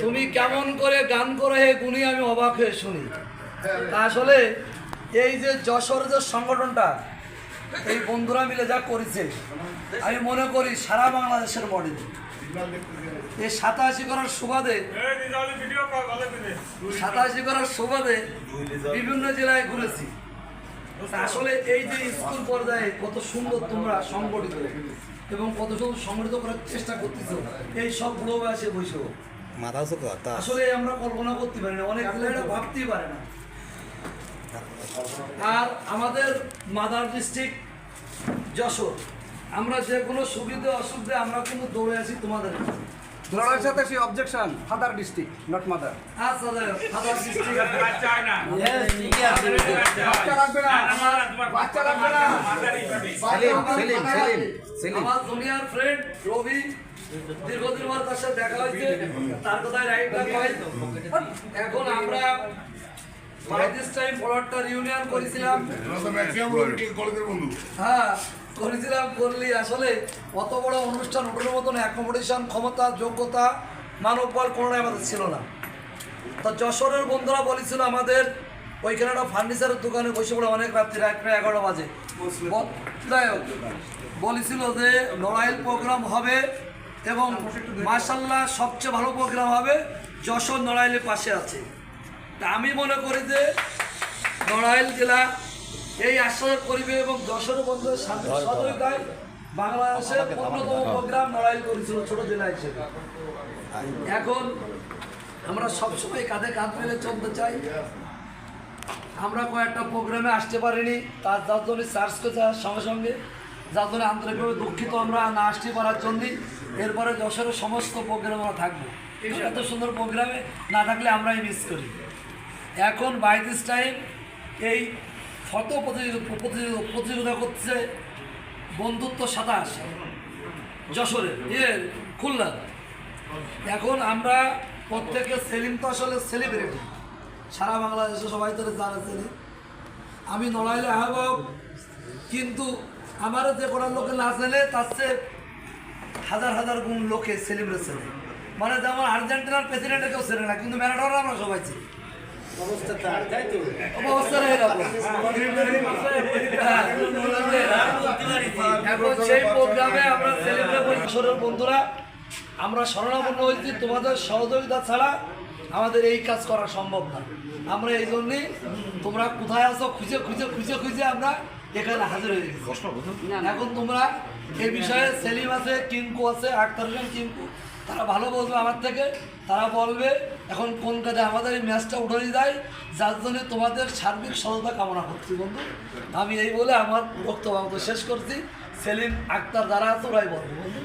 তুমি কেমন করে গান করে হে গুনি আমি অবাক হয়ে শুনি। আসলে এই যে যশোর যে সংগঠনটা, এই বন্ধুরা মিলে যা করেছে, আমি মনে করি সারা বাংলাদেশের মডেল। এই সাতাশি করার সুবাদে, সাতাশি করার সুবাদে বিভিন্ন জেলায় ঘুরেছি। আসলে এই যে স্কুল পর্যায়ে কত সুন্দর তোমরা সংগঠিত এবং কত সুন্দর সংগঠিত করার চেষ্টা করতেছো এই সব বুড়ো বয়সে বসেও মাথা তা। আসলে আমরা কল্পনা করতে পারি না অনেক এটা ভাবতেই পারে না। আর আমাদের মাদার ডিস্ট্রিক্ট যশোর আমরা যে কোনো সুবিধা অসুবিধে আমরা কিন্তু দৌড়ে আসি তোমাদের কাছে। ধরার সাথে সেই objection father district not mother যাই হোক, মাদার ডিস্ট্রিক্ট বাচ্চা লাগবে না। বাচ্চা লাগবে না। সেলিম সেলিম সেলিম সেলিম। আমার দুনিয়ার ফ্রেন্ড রবি দীর্ঘদিন পর তার সাথে দেখা হয়েছে। তার কথায় রাইট হয়। এখন আমরা বাই করেছিলাম। হ্যাঁ করেছিলাম আসলে অত বড় অনুষ্ঠান মতন ক্ষমতা, যোগ্যতা মানব কোনোটাই আমাদের ছিল না। তা যশোরের বন্ধুরা বলেছিল আমাদের, ওইখানে একটা ফার্নিচারের দোকানে বসে পড়ে অনেক রাত্রি রাত প্রায় বাজে। বলেছিল যে লড়াইল প্রোগ্রাম হবে এবং মার্শাল্লাহ সবচেয়ে ভালো প্রোগ্রাম হবে, যশোর নড়াইলের পাশে আছে। তা আমি মনে করি যে নড়াইল জেলা এই আশ্রয় করিবে এবং যশোর বন্ধুদের সাথে সহযোগিতায় বাংলাদেশের অন্যতম প্রোগ্রাম নড়াইল করেছিল ছোট জেলা হিসেবে। এখন আমরা সবসময় কাঁধে কাঁধ মিলে চলতে চাই। আমরা কয়েকটা প্রোগ্রামে আসতে পারিনি তার যার জন্য চার্জ করতে সঙ্গে সঙ্গে। যার জন্য আন্তরিকভাবে দুঃখিত আমরা না আসতে পারার জন্য এরপরে যশোরের সমস্ত প্রোগ্রাম আমরা থাকব। এত সুন্দর প্রোগ্রামে না থাকলে আমরাই মিস করি। এখন বাই দিস টাইম এই ফটো প্রতিযোগিতা প্রতিযোগিতা করছে বন্ধুত্ব সাতাশ, যশোরে ইয়ে খুলনা। এখন আমরা প্রত্যেকে সেলিম তো আসলে সেলিব্রিটি সারা বাংলাদেশে সবাই তো জানে সেলিম আমি নড়াইলে আহ্বায়ক, কিন্তু আমার যে কোনো লোকে না চেনে তার চেয়ে হাজার হাজার গুণ লোকে সেলিব্রেট চেনে। মানে যেমন আর্জেন্টিনার প্রেসিডেন্টে কেউ চেনে না, কিন্তু ম্যারাডোনা আমরা সবাই চিনি। অবস্থাটা এরকম। এখন সেই প্রোগ্রামে আমরা সেলিব্রেট করি। কিশোরের বন্ধুরা আমরা শরণাপন্ন হয়েছি তোমাদের সহযোগিতা ছাড়া আমাদের এই কাজ করা সম্ভব না। আমরা এই জন্যই তোমরা কোথায় আছো খুঁজে খুঁজে খুঁজে খুঁজে আমরা এখানে হাজির হয়ে গেছি। এখন তোমরা এই বিষয়ে সেলিম আছে কিঙ্কু আছে আক্তার হোসেন কিঙ্কু তারা ভালো বলবে আমার থেকে, তারা বলবে, এখন কোন কাজে আমাদের এই ম্যাচটা উঠে দেয়, যার জন্য তোমাদের সার্বিক সততা কামনা করছি বন্ধু। আমি এই বলে আমার বক্তব্য শেষ করছি। সেলিম আক্তার দ্বারা ওরাই বলবে বন্ধু।